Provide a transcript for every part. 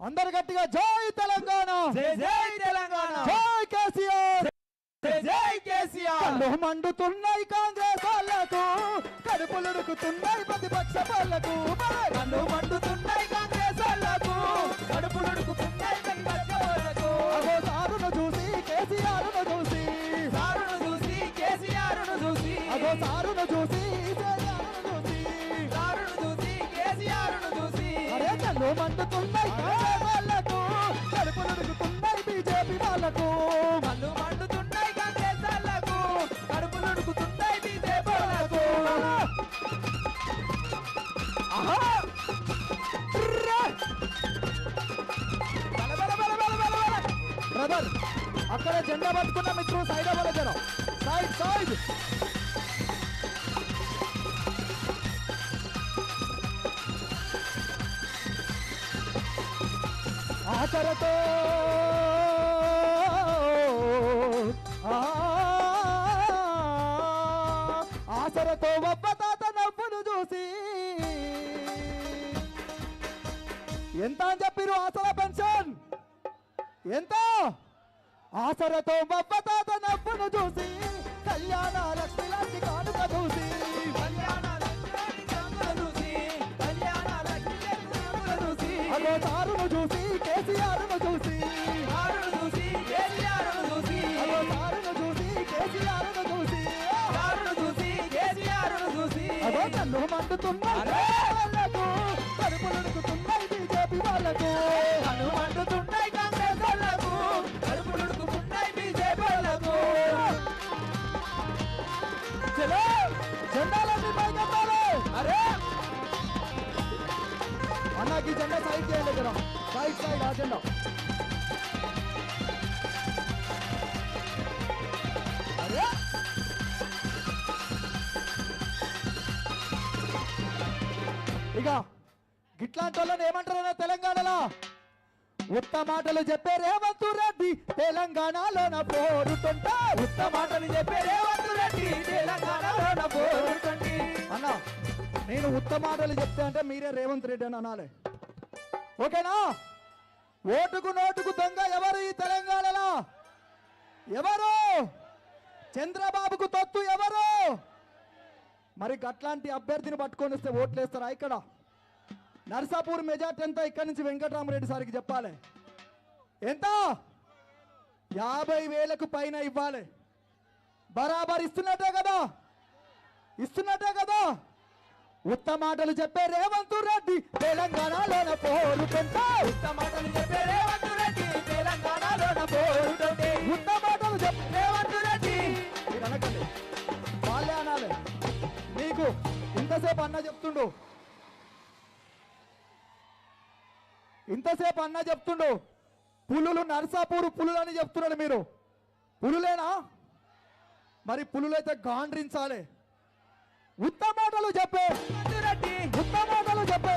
అందరు గట్టిగా జై తెలంగాణ. జై తెలంగాణ. జై కేసీఆర్. జై కేసీఆర్. కళ్ళు మండుతున్నాయి కాంగ్రెస్ వాళ్ళకు కడుపులు ఉడుకుతున్నాయి ప్రతిపక్ష వాళ్ళకు. కళ్ళు మండుతున్నాయి కాంగ్రెస్ వాళ్ళకు కడుపులు ఉడుకుతున్నాయి ప్రతిపక్ష వాళ్ళకు. అగో సారును చూసి కేసీఆర్ను చూసి. సారును చూసి కేసీఆర్ను చూసి. అగో సారును చూసి చూసి. సారును చూసి కేసీఆర్ను చూసి. అరే కళ్ళు మండుతున్నాయి బీజేపీ మళ్ళు మండుతున్నాయి కాంగ్రెస్ కడుపులు ఉడుకుతున్నాయి బీజేపీ వాళ్ళకు బ్రదర్ అక్కడ జెండా పట్టుకున్న మిత్రులు సైడ్ అవ్వాలి జనం సైడ్ సైడ్ ఆచరతో ఆసరతో ఒబ్బ తాత నవ్వును చూసి. ఎంత అని చెప్పిరు ఆసర పెన్షన్? ఎంత? ఆసరతో బొబ్బతాత నవ్వును చూసి కళ్యాణ లక్ష్మి లాంటి కానుక చూసి. కళ్యాణ లక్ష్మి చూసి కళ్యాణ లక్ష్మి రంగులు చూసి. కన్ను మండుతున్నాయి. అరే! వాళ్ళకు కడుపులు ఉడుకుతున్నాయి బీజేపీ వాళ్ళకు. కళ్ళు మండుతున్నాయి కాంగ్రెస్ వాళ్ళకు కడుపులు ఉడుకుతున్నాయి బీజేపీ వాళ్ళకు. చలో జెండాలన్నీ పైకెత్తాలి. అరే! అన్నకి జెండా సైడ్ చేయండి జనం. సైడ్ సైడ్ ఆ జెండా. గిట్లాంటి ఏమంటారు తెలంగాణలో? ఉత్త మాటలు చెప్పే రేవంత్ రెడ్డి తెలంగాణలోన పోరుతుంటా ఉత్త మాటలు చెప్పే రేవంత్ రెడ్డి తెలంగాణలోన పోరుతండి అన్న నేను ఉత్త మాటలు చెప్తే అంటే మీరే రేవంత్ రెడ్డి అని అనాలి. ఓకేనా? ఓటుకు నోటుకు దొంగ ఎవరు ఈ తెలంగాణలో? ఎవరు? చంద్రబాబుకు తొత్తు ఎవరు? మరి అట్లాంటి అభ్యర్థిని పట్టుకొని వస్తే ఓట్లేస్తారా ఇక్కడ? నర్సాపూర్ మెజార్టీ ఎంత? ఇక్కడి నుంచి వెంకటరామరెడ్డి సార్కి చెప్పాలి. ఎంత? యాభై వేలకు పైన ఇవ్వాలి. బరాబర్ ఇస్తున్నట్టే కదా? ఇస్తున్నట్టే కదా? ఉత్త మాటలు చెప్పే రేవంత్ రెడ్డి తెలంగాణలోన పోరుకుంటా ఉత్త మాటలు చెప్పే రేవంత్ రెడ్డి తెలంగాణలోన ఉత్త మాటలు చెప్పే రేవంత్ రెడ్డి. అనకండి. వాళ్ళే అనాలి. మీకు ఇంతసేపు అన్న చెప్తుండు. ఇంతసేపు అన్న చెప్తుండు? పులులు నర్సాపూరు పులులు అని చెప్తున్నాడు మీరు. పులులేనా? మరి పులులైతే గాండ్రించాలి. ఉత్తమాటలు చెప్పే. ఉత్తమాటలు మాటలు చెప్పే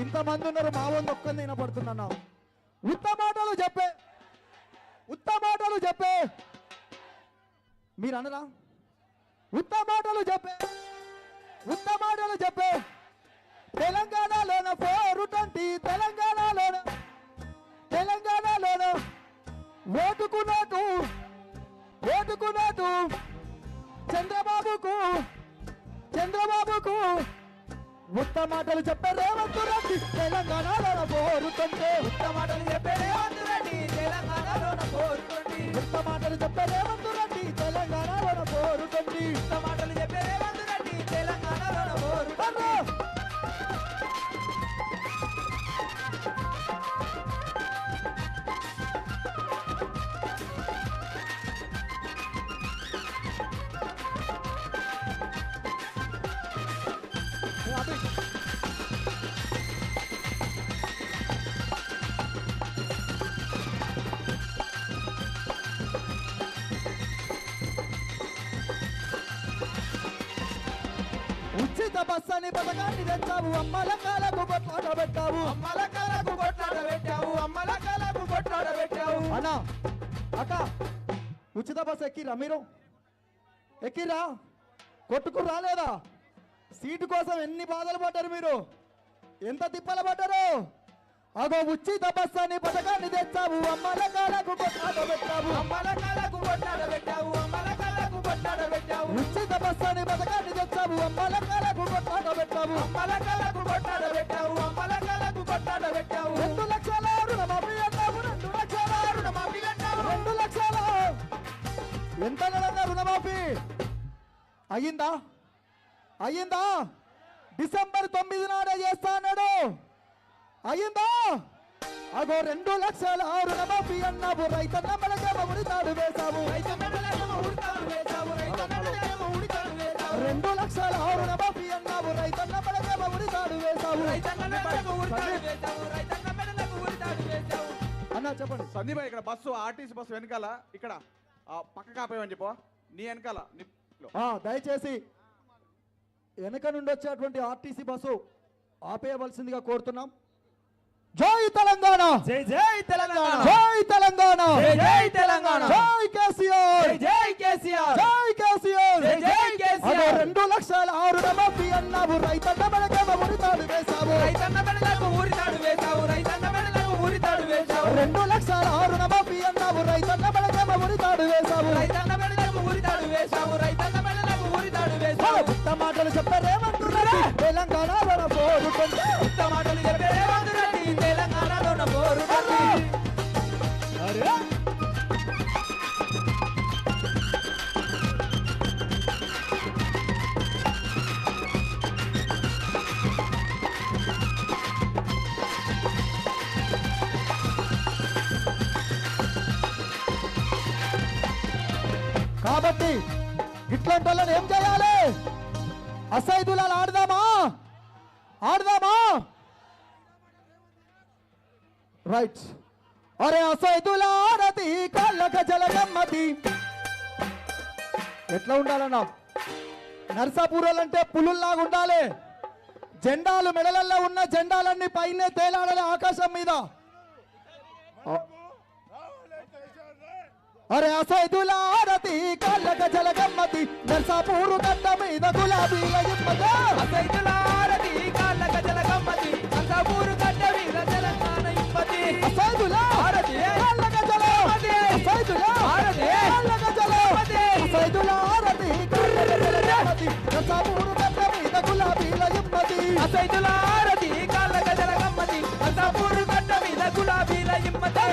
ఇంతమంది ఉన్నారు మా వంద ఒక్కంది వినపడుతున్నా ఉత్తమాటలు చెప్పే. ఉత్త మాటలు చెప్పే. మీరు అనరా ఉత్తమాటలు చెప్పే. ఉత్తమాటలు చెప్పే. తెలంగాణలోన పోరుటంటి తెలంగాణలోన తెలంగాణలోన ఓటుకు నోటు ఓటుకు నోటు చంద్రబాబుకు చంద్రబాబుకు ఉత్త మాటలు చెప్పే రేవంత్ రెడ్డి తెలంగాణలో పోరుతుంటే ఉత్త మాటలు చెప్పే రేవంత్ రెడ్డి తెలంగాణలోన పోరుతండి ఉత్త మాటలు చెప్పే రేవంత్ రెడ్డి తెలంగాణలో పోరుతుంది ఉత్త అని పథకాన్ని తెచ్చావు. అమ్మల కాలకు కొట్లాట పెట్టావు. అమ్మల కలకు కొట్లాడ పెట్టావు. అమ్మల కలకు కొట్లాడ పెట్టావు. అన్నా అక్క ఉచిత బస్ ఎక్కిరా మీరు? ఎక్కిరా? కొట్టుకు రాలేదా సీటు కోసం ఎన్ని బాధలు పడ్డారు మీరు? ఎంత తిప్పల పడ్డారు? అగో ఉచిత బస్ అని పథకాన్ని తెచ్చావు. అమ్మల కాలకు కొట్టాట పెట్టావు. అమ్మల కళ్ళకు కొట్టాడ పెట్టావు. అమ్మల కళ్ళకు కొట్టాడ పెట్టావు ఉచిత బస్ అని పథకాన్ని తెచ్చావు. అమ్మల కాలకు కొట్టాట పెట్టావు అమ్మల కళ్ళకు కొట్టాడ పెట్టావు అమ్మల కళ్ళకు కొట్టాడ పెట్టావు రెండు లక్షల రుణమాఫీ అన్నావు రెండు లక్షల రుణమాఫీ అంటావు. రెండు లక్షల. ఎంత నెలన్నా రుణమాఫీ? అయ్యిందా? అయ్యిందా? డిసెంబర్ తొమ్మిది నాడే చేస్తా అన్నాడు. అయ్యిందా? అగో రెండు లక్షల రుణమాఫీ అన్నావు. రైతన్న మనకేమో ఉరితాడు వేశావు. రైతు రైతన్న మెడలకు ఉడతాడు వేశావు. రైతన్న ఉడతాడు వేశావు. అన్న చెప్పండి. సందీప్ భాయ్, ఇక్కడ బస్సు ఆర్టీసీ బస్సు వెనకాల ఇక్కడ ఆ, పక్క కాపేయమని చెప్పు. నీ వెనకాల నీ లో. ఆ, దయచేసి వెనక నుండి వచ్చేటువంటి ఆర్టీసీ బస్సు ఆపేయవలసిందిగా కోరుతున్నాం. తెలంగాణ. జై జై తెలంగాణ. జై తెలంగాణ. జై జై తెలంగాణ. జై కేసీఆర్. జై కేసీఆర్. జై కేసీఆర్. జై జై కేసీఆర్. రెండు లక్షల ఆరు రుణమాఫీ అన్నావు. రైతన్న మనకేమో ఉరితాడు వేశావు. రైతన్న మెడలకు ఉరితాడు వేశావు. రైతన్న మెడలకు ఉరితాడు వేశావు. రెండు లక్షల ఆరు రుణమాఫీ అన్నావు. రైతన్న మనకేమో ఉరితాడు వేశావు. రైతన్న మెడలకు ఉరితాడు వేశావు. రైతన్న మెడలకు ఉరితాడు వేశావు. ఉత్త మాటలు చెప్పారేమంటున్నారు? తెలంగాణ మన పోరుకుంటే ఇట్లాంటి వాళ్ళని ఏం చేయాలి? అసైదులా ఆడదామా? ఆడదామా? రైట్ అరే అసైదులారతి కళ్ళక జలగమ్మతి ఎట్లా ఉండాలన్నా? నర్సాపూరాలంటే పులుల్లాగా ఉండాలి. జెండాలు మెడలల్లో ఉన్న జెండాలన్నీ పైనే తేలాడాలి ఆకాశం మీద. అరే అసైదులారతి కళ్ళక జలగమ్మతి నర్సాపూరు గడ్డ మీద గులాబీల ఇమ్మత అసైతులారతి కాళ్ళ గజల గమ్మతి అంతపూరు గడ్డ మీద తెలంగాణ ఇప్పటి అసైదులా భారతి. కళ్ళక జల భారతి. అసైదులా భారతి. కళ్ళక జల భారతి. అసైదులారతి కళ్ళక జలగమ్మతి నర్సాపూరు గడ్డ మీద గులాబీల ఇమ్మతి అసైతులారతి కాళ్ళ గజల గమ్మతి అంతపూరు గడ్డ మీద గులాబీల ఇమ్మతి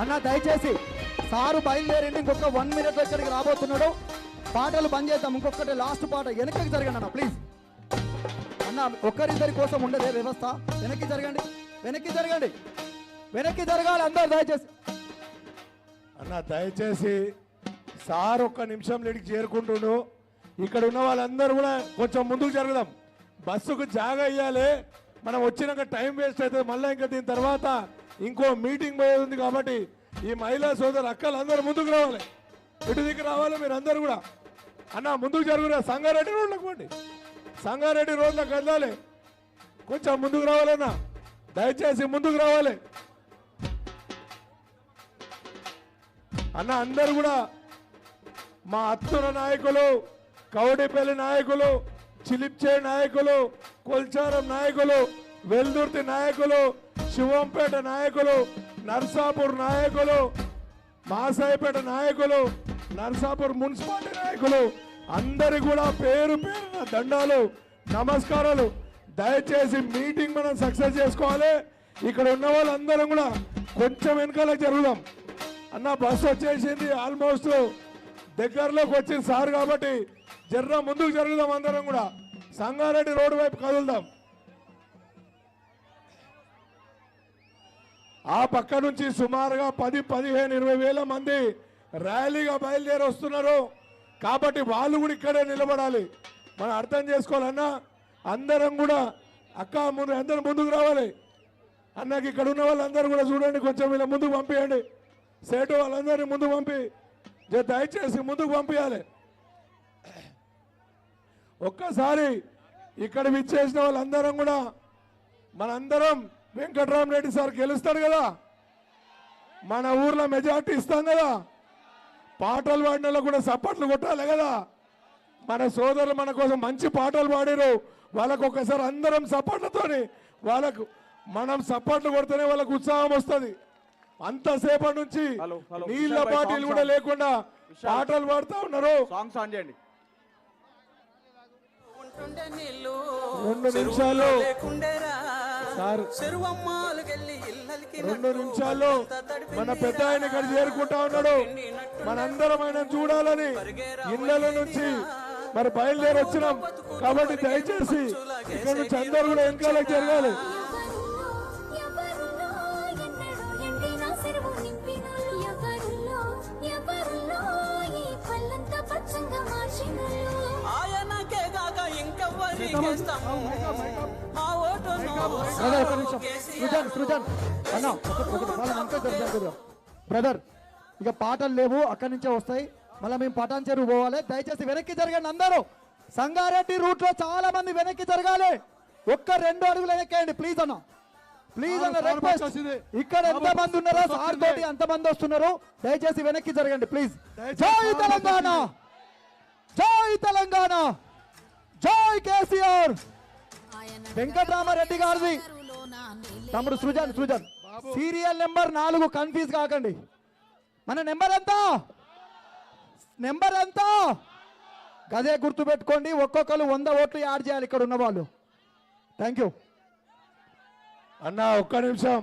అన్న దయచేసి సారు బయలుదేరిండి. ఇంకొక వన్ మినిట్ దగ్గరికి రాబోతున్నాడు. పాటలు బంద్ చేద్దాం. ఇంకొకటి లాస్ట్ పాట వెనక్కి జరగండి అన్న ప్లీజ్ అన్న ఒక్కరిద్దరి కోసం ఉండదే వ్యవస్థ. వెనక్కి జరగండి. వెనక్కి జరగండి. వెనక్కి జరగాలి అందరు దయచేసి. అన్న దయచేసి సార్ ఒక్క నిమిషం లేడికి చేరుకుంటుండు. ఇక్కడ ఉన్న వాళ్ళందరూ కూడా కొంచెం ముందుకు జరుగుదాం. బస్సుకు జాగా ఇవ్వాలి మనం వచ్చినాక టైం వేస్ట్ అవుతుంది. మళ్ళీ ఇంకా దీని తర్వాత ఇంకో మీటింగ్ పోయేది ఉంది కాబట్టి ఈ మహిళా సోదరు అక్కలు అందరూ ముందుకు రావాలి. ఇటు దిక్కు రావాలి మీరు కూడా. అన్న ముందుకు జరుగురా. సంగారెడ్డి రోడ్లకు పోండి. సంగారెడ్డి రోడ్లకు వెళ్ళాలి. కొంచెం ముందుకు రావాలన్నా దయచేసి ముందుకు రావాలి. అన్న అందరు కూడా మా అత్తుల నాయకులు కౌడిపల్లి నాయకులు చిలిప్చే నాయకులు కొల్చారం నాయకులు వెల్దుర్తి నాయకులు శివంపేట నాయకులు నర్సాపూర్ నాయకులు మాసాయిపేట నాయకులు నర్సాపూర్ మున్సిపాలిటీ నాయకులు అందరి కూడా పేరు పేరున దండాలు నమస్కారాలు. దయచేసి మీటింగ్ మనం సక్సెస్ చేసుకోవాలి. ఇక్కడ ఉన్న వాళ్ళందరం కూడా కొంచెం వెనకాల జరుగుదాం. అన్న బస్సు వచ్చేసింది ఆల్మోస్ట్ దగ్గరలోకి వచ్చింది సార్ కాబట్టి జర్ర ముందుకు జరుగుదాం అందరం కూడా. సంగారెడ్డి రోడ్డు వైపు కదులుదాం. ఆ పక్క నుంచి సుమారుగా పది పదిహేను ఇరవై వేల మంది ర్యాలీగా బయలుదేరి వస్తున్నారు. కాబట్టి వాళ్ళు కూడా ఇక్కడే నిలబడాలి. మనం అర్థం చేసుకోవాలన్నా అందరం కూడా అక్క ముందు అందరం ముందుకు రావాలి. అన్నకి ఇక్కడ ఉన్న వాళ్ళందరూ కూడా చూడండి కొంచెం ఇలా ముందుకు పంపించండి సేటు వాళ్ళందరినీ ముందుకు పంపి దయచేసి ముందుకు పంపించాలి ఒక్కసారి ఇక్కడ విచ్చేసిన వాళ్ళందరం కూడా మనందరం వెంకట్రామరెడ్డి సార్ గెలుస్తాడు కదా. మన ఊర్లో మెజార్టీ ఇస్తాం కదా. పాటలు పాడిన వాళ్ళకు కూడా సప్పట్లు కొట్టాలి కదా. మన సోదరులు మన కోసం మంచి పాటలు పాడారు. వాళ్ళకు ఒకసారి అందరం సప్పట్లతోని వాళ్ళకు మనం సప్పట్లు కొడితేనే వాళ్ళకు ఉత్సాహం వస్తుంది. అంతసేపటి నుంచి. నీళ్ళ సాంగ్ కూడా. లేకుండా. పాటలు పాడుతూ ఉన్నారు. సాంగ్స్ ఆన్ చేయండి. ఉంటుండే నీళ్ళు రెండు నిమిషాలు లేకుండేరా సార్ రెండు నిమిషాల్లో మన పెద్ద ఆయన ఇక్కడ చేరుకుంటా ఉన్నాడు. మనందరం ఆయన చూడాలని ఇళ్ళ నుంచి మరి బయలుదేరి వచ్చినాం. కాబట్టి దయచేసి ఇక్కడ నుంచి అందరూ కూడా వెనకాలకు జరగాలి. ఆయనకే కాక ఇంకెవ్వరికి ఇస్తాము మా ఓటును బ్రదర్ ఒక నిమిషం. సృజన్ సృజన్. అన్న ఒకటి ఒకటి వాళ్ళ వెనక జరుగుతుంది బ్రదర్ ఇక పాటలు లేవు అక్కడి నుంచే వస్తాయి. మళ్ళీ మేము పటాన్ చెరువు పోవాలి. దయచేసి వెనక్కి జరగండి అందరూ. సంగారెడ్డి రూట్లో చాలా మంది వెనక్కి జరగాలి. ఒక్క రెండు అడుగులు వెనక్కేయండి ప్లీజ్ అన్న. ప్లీజ్ అన్న రిక్వెస్ట్ ఇక్కడ ఎంత మంది ఉన్నారో సార్ తోటి ఎంత మంది వస్తున్నారు దయచేసి వెనక్కి జరగండి ప్లీజ్ జై తెలంగాణ! జై తెలంగాణ! జై కేసీఆర్! వెంకటరామారెడ్డి గారిది. తమ్ముడు సృజన్ సృజన్. సీరియల్ నెంబర్ నాలుగు కన్ఫ్యూజ్ కాకండి. మన నెంబర్ ఎంత? నెంబర్ ఎంత? గదే గుర్తుపెట్టుకోండి ఒక్కొక్కరు వంద ఓట్లు యాడ్ చేయాలి ఇక్కడ ఉన్న వాళ్ళు థ్యాంక్ యూ. అన్న ఒక్క నిమిషం.